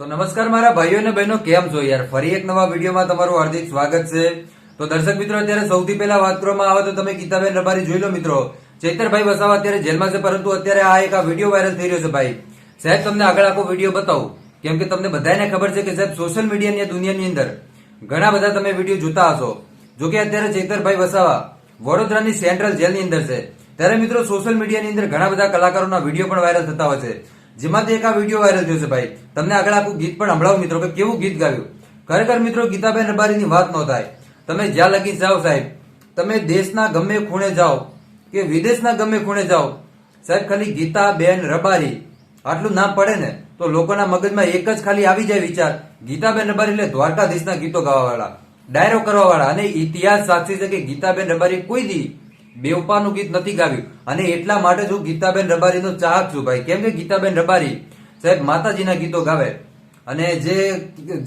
તો નમસ્કાર મારા ભાઈઓ અને બહેનો, કેમ છો યાર? ફરી એક નવા વિડીયોમાં તમારું હાર્દિક સ્વાગત છે. તો દર્શક મિત્રો, અત્યારે સૌથી પહેલા વાત કરવામાં આવે તો તમે ગીતાબેન રબારી જોઈ લો મિત્રો. ચૈતરભાઈ વસાવા અત્યારે જેલમાં છે, પરંતુ અત્યારે આ એક આ વીડિયો વાયરલ થઈ રહ્યો છે ભાઈ. સાહેબ, તમને આગળ આખો વીડિયો બતાવું. કેમ કે તમને બધાને ખબર છે કે સાહેબ સોશિયલ મીડિયાની દુનિયાની અંદર ઘણા બધા તમે વીડિયો જોતા હશો. જો કે અત્યારે ચેતરભાઈ વસાવા વડોદરાની સેન્ટ્રલ જેલની અંદર છે. ત્યારે મિત્રો સોશિયલ મીડિયાની અંદર ઘણા બધા કલાકારોના વીડિયો પણ વાયરલ થતા હોય છે. જેમાંથી એક આ વીડિયો વાયરલ થયો છે ભાઈ. તમને આગળ આખું ગીત પણ સંભળાવું મિત્રો, કે કેવું ગીત ગાયું? ખરેખર મિત્રો, ગીતાબેન રબારીની વાત ન થાય. તમે જ્યાં લગી જાઓ સાહેબ, તમે દેશના ગમે ખૂણે જાઓ, કે વિદેશના ગમે ખૂણે જાઓ, સાહેબ, ખાલી ગીતાબેન રબારી, આટલું નામ પડે ને? તો લોકોના મગજમાં એક જ ખાલી આવી જાય વિચાર. ગીતાબેન રબારી એટલે દ્વારકાધીશના ગીતો ગાવાવાળા, ડાયરો કરવાવાળા. અને ઇતિહાસ સાક્ષી છે કે ગીતાબેન રબારી કોઈ દી બેવપાનું ગીત નથી ગાવ્યું. અને એટલા માટે હું ગીતાબેન રબારીનો ચાહક છું ભાઈ. કેમ કે ગીતાબેન રબારી સાહેબ માતાજીના ગીતો ગાવે. અને જે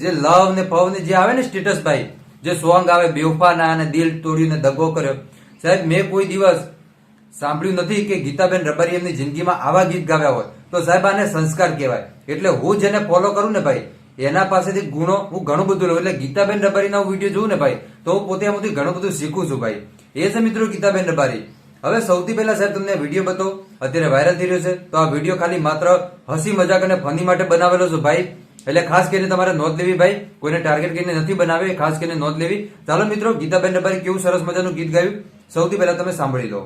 જે લવ ને ફવ ને જે આવે ને સ્ટેટસ ભાઈ, જે સોંગ આવે બેવફાના અને દિલ તોડીને દગો કર્યો. સાહેબ મેં કોઈ દિવસ સાંભળ્યું નથી કે ગીતાબેન રબારી એમની જિંદગીમાં આવા ગીત ગાવ્યા હોય. તો સાહેબ આને સંસ્કાર કહેવાય. એટલે હું જેને ફોલો કરું ને ભાઈ, એના પાસેથી ગુણો હું ઘણું બધું લઉં. એટલે ગીતાબેન રબારીના હું વીડિયો જોઉં ને ભાઈ, તો હું પોતે એમાંથી ઘણું બધું શીખું છું ભાઈ. એ છે મિત્રો ગીતાબેન રબારી. હવે સૌથી પહેલા સાહેબ તમને વીડિયો બતાવો. અત્યારે વાયરલ થઈ રહ્યો છે. તો આ વીડિયો ખાલી માત્ર હસી મજાક અને ફની માટે બનાવેલો છે ભાઈ. એટલે ખાસ કરીને તમારે નોંધ લેવી ભાઈ, કોઈને ટાર્ગેટ કરીને નથી બનાવે, ખાસ કરીને નોંધ લેવી. ચાલો મિત્રો, ગીતાબેન રબારી કેવું સરસ મજાનું ગીત ગાયું. સૌથી પહેલા તમે સાંભળી લો.